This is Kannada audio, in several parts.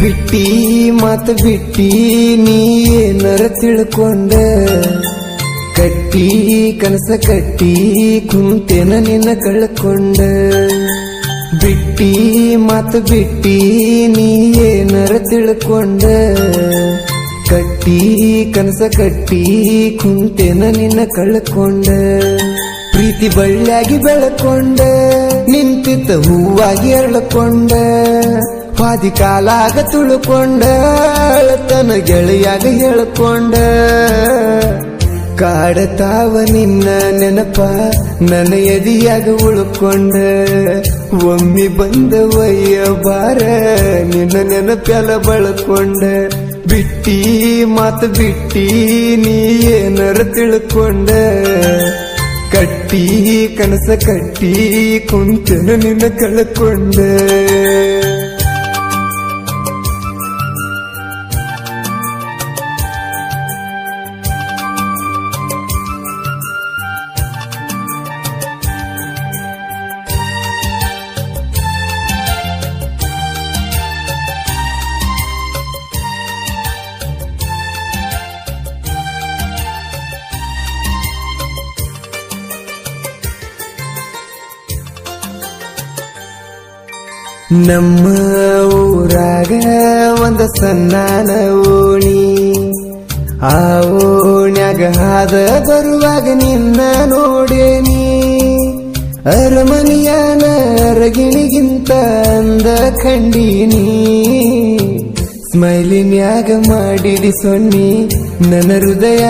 ಬಿಟ್ಟಿ, ಮತ್ ಬಿಟ್ಟಿ ನೀ ಏನರ ತಿಳ್ಕೊಂಡ. ಕಟ್ಟಿ, ಕನಸ ಕಟ್ಟಿ ಕುಂತೇನ ನಿನ್ನ ಕಳ್ಕೊಂಡ. ಬಿಟ್ಟಿ, ಮತ್ ಬಿಟ್ಟಿ ನೀ ಏನರ ತಿಳ್ಕೊಂಡ. ಕಟ್ಟಿ, ಕನಸ ಕಟ್ಟಿ ಕುಂತೇನ ನಿನ್ನ ಕಳ್ಕೊಂಡ. ಪ್ರೀತಿ ಬಳ್ಳಿಯಾಗಿ ಬೆಳಕೊಂಡ, ನಿಂತಿದ್ದ ಹೂವಾಗಿ ಅರಳಕೊಂಡ. ಪಾದಿ ಕಾಲಾಗ ತುಳುಕೊಂಡ ತನ ಗೆಳೆಯಾಗ ಹೇಳ್ಕೊಂಡ. ಕಾಡತಾವ ನಿನ್ನ ನೆನಪ, ನನ್ನ ಎದಿಯಾಗ ಉಳ್ಕೊಂಡ. ಒಮ್ಮೆ ಬಂದ ವಯ್ಯ ಬಾರ ನಿನ್ನ ನೆನಪೆಲ್ಲ ಬಳಕೊಂಡ. ಬಿಟ್ಟಿ ಮಾತು ಬಿಟ್ಟಿ ನೀ ಏನರ ತಿಳ್ಕೊಂಡ. ಕಟ್ಟಿ ಕನಸ ಕಟ್ಟಿ ಕುಂತನ ನಿನ್ನ ಕಳ್ಕೊಂಡ. ನಮ್ಮ ಊರಾಗ ಒಂದ ಸನ್ನಾನ ಓಣಿ. ಆ ಓಣ್ಯಾಗ ಹಾದ ಬರುವಾಗ ನಿನ್ನ ನೋಡೇನಿ. ಅರಮನಿಯಾನ ಅರಗಿಣಿಗಿಂತ ಅಂದ ಕಂಡೀನಿ. ಸ್ಮೈಲಿನ್ಯಾಗ ಮಾಡಿಡಿ ಸೊನ್ನಿ, ನನ್ನ ಹೃದಯ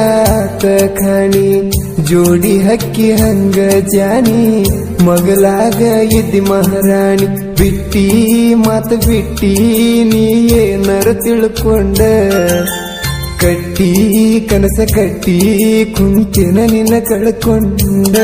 ಕಣಿ. ಜೋಡಿ ಹಕ್ಕಿ ಹಂಗ ಜಾನಿ. ಮಗಲಾಗ ಇದ್ದಿ ಮಹಾರಾಣಿ, ಬಿಟ್ಟಿ ಮಾತು ಬಿಟ್ಟಿ ನೀ ಏನರ ತಿಳ್ಕೊಂಡ. ಕಟ್ಟಿ ಕನಸ ಕಟ್ಟಿ ಕುಂತಿನ ನಿನ್ನ ಕಳ್ಕೊಂಡ.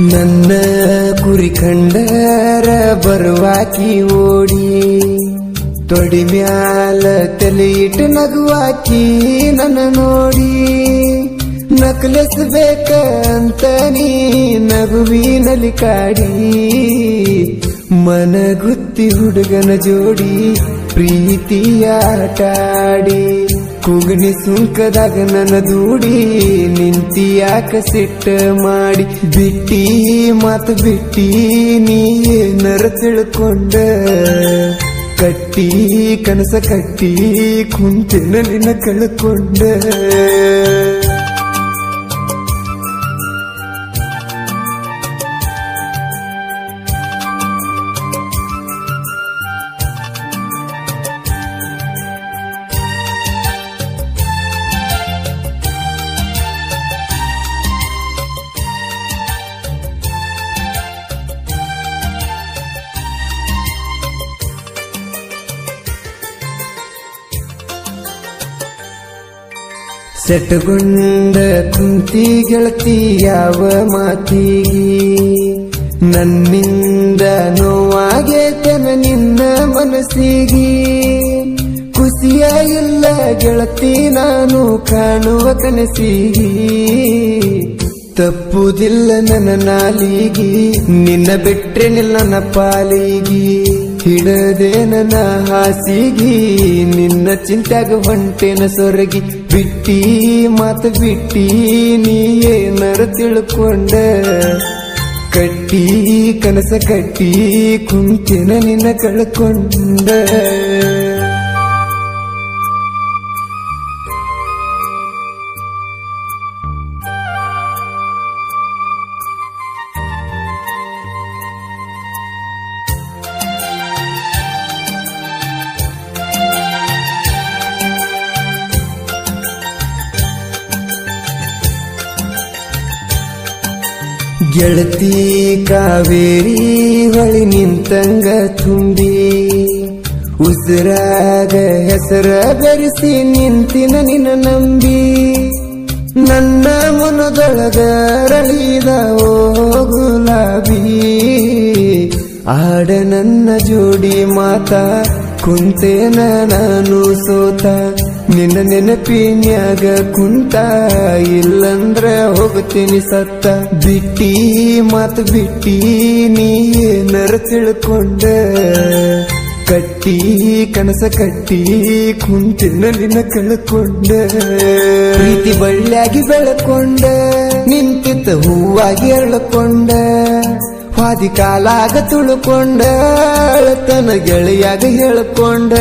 ನನ್ನ ಕುರಿ ಕಂಡರ ಬರುವಾಕಿ ಓಡಿ, ತೊಡಿ ಮ್ಯಾಲ ತಲೆ ಇಟ್ಟು ನಗುವಾಕಿ ನನ್ನ ನೋಡಿ. ನಕಲಿಸ್ಬೇಕಂತ ನೀ ನಗುವಿನಲ್ಲಿ ಕಾಡಿ, ಮನಗುತ್ತಿ ಹುಡುಗನ ಜೋಡಿ, ಪ್ರೀತಿಯಾಟಾಡಿ. ಕುಗಣಿ ಸುಂಕದಾಗ ನನ್ನ ದೂಡಿ ನಿಂತಿ ಯಾಕ ಸಿಟ್ಟ ಮಾಡಿ? ಬಿಟ್ಟಿ, ಮಾತು ಬಿಟ್ಟಿ, ನೀ ಏನರ ತಿಳ್ಕೊಂಡ? ಕಟ್ಟಿ, ಕನಸ ಕಟ್ಟಿ, ಕುಂತಿನ ನಿನ್ನ ಕಳ್ಕೊಂಡ. ಸೆಟ್ಟುಗೊಂಡ ಕುಂತಿ ಗೆಳತಿ ಯಾವ ಮಾತಿಗಿ? ನನ್ನಿಂದ ನೋವಾಗೇತನ ನಿನ್ನ ಮನಸ್ಸಿಗಿ? ಖುಷಿಯ ಇಲ್ಲ ಗೆಳತಿ ನಾನು ಕಾಣುವ ಕನಸಿಗಿ? ತಪ್ಪುದಿಲ್ಲ ನನ್ನ ನಾಲಿಗಿ, ನಿನ್ನ ಬಿಟ್ರೆ ನನ್ನ ಪಾಲಿಗಿ. ಹಿಡದೆ ನನ್ನ ಹಾಸಿಗಿ, ನಿನ್ನ ಚಿಂತ್ಯಾಗ ಹೊಂಟೇನ ಸೊರಗಿ ಬಿಟ್ಟಿ ಮಾತು ಬಿಟ್ಟಿ ನೀ ಏನರ ತಿಳ್ಕೊಂಡ. ಕಟ್ಟಿ ಕನಸ ಕಟ್ಟಿ ಕುಂತಿನ ನಿನ್ನ ಕಳ್ಕೊಂಡ. ಗೆಳತಿ ಕಾವೇರಿ ಹೊಳಿ ನಿಂತಂಗ ತುಂಬಿ ಉಸಿರಾಗ ಹೆಸರ ಬೆರೆಸಿ ನಿಂತಿನ ನಿನ್ನ ನಂಬಿ ನನ್ನ ಮನದೊಳಗ ರಳಿದ ಓ ಗುಲಾಬಿ, ಆಡ ನನ್ನ ಜೋಡಿ ಮಾತ ಕುಂತೇನ ನಾನು ಸೋತ, ನಿನ್ನ ನೆನಪಿನ್ಯಾಗ ಕುಂತ, ಇಲ್ಲಂದ್ರ ಹೋಗ್ತೀನಿ ಸತ್ತ. ಬಿಟ್ಟಿ ಮತ್ ಬಿಟ್ಟಿ ನೀ ಏನರ ತಿಳ್ಕೊಂಡ. ಕಟ್ಟಿ ಕನಸ ಕಟ್ಟಿ ಕುಂತಿನ ನಿನ್ನ ಕಳ್ಕೊಂಡ. ಪ್ರೀತಿ ಬಳ್ಳಿಯಾಗಿ ಬೆಳಕೊಂಡ ನಿಂತಿತ್ತ ಹೂವಾಗಿ ಅರಳಕೊಂಡ. ವಾದಿ ಕಾಲಾಗ ತುಳುಕೊಂಡ ತನ ಗೆಳೆಯಾಗ ಹೇಳ್ಕೊಂಡ.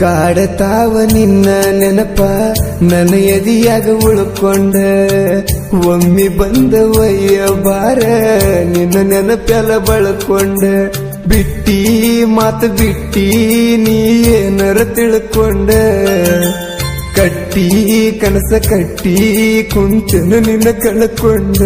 ಕಾಡತಾವ ನಿನ್ನ ನೆನಪ, ನನ್ನ ಎದಿಯಾಗ ಉಳ್ಕೊಂಡ. ಒಮ್ಮೆ ಬಂದ ವಯ್ಯ ಬಾರ, ನಿನ್ನ ನೆನಪೆಲ್ಲ ಬಳಕೊಂಡ. ಬಿಟ್ಟಿ ಮಾತು ಬಿಟ್ಟಿ ನೀ ಏನರ ತಿಳ್ಕೊಂಡ. ಕಟ್ಟಿ ಕನಸ ಕಟ್ಟಿ ಕುಂಚನು ನಿನ್ನ ಕಳ್ಕೊಂಡ.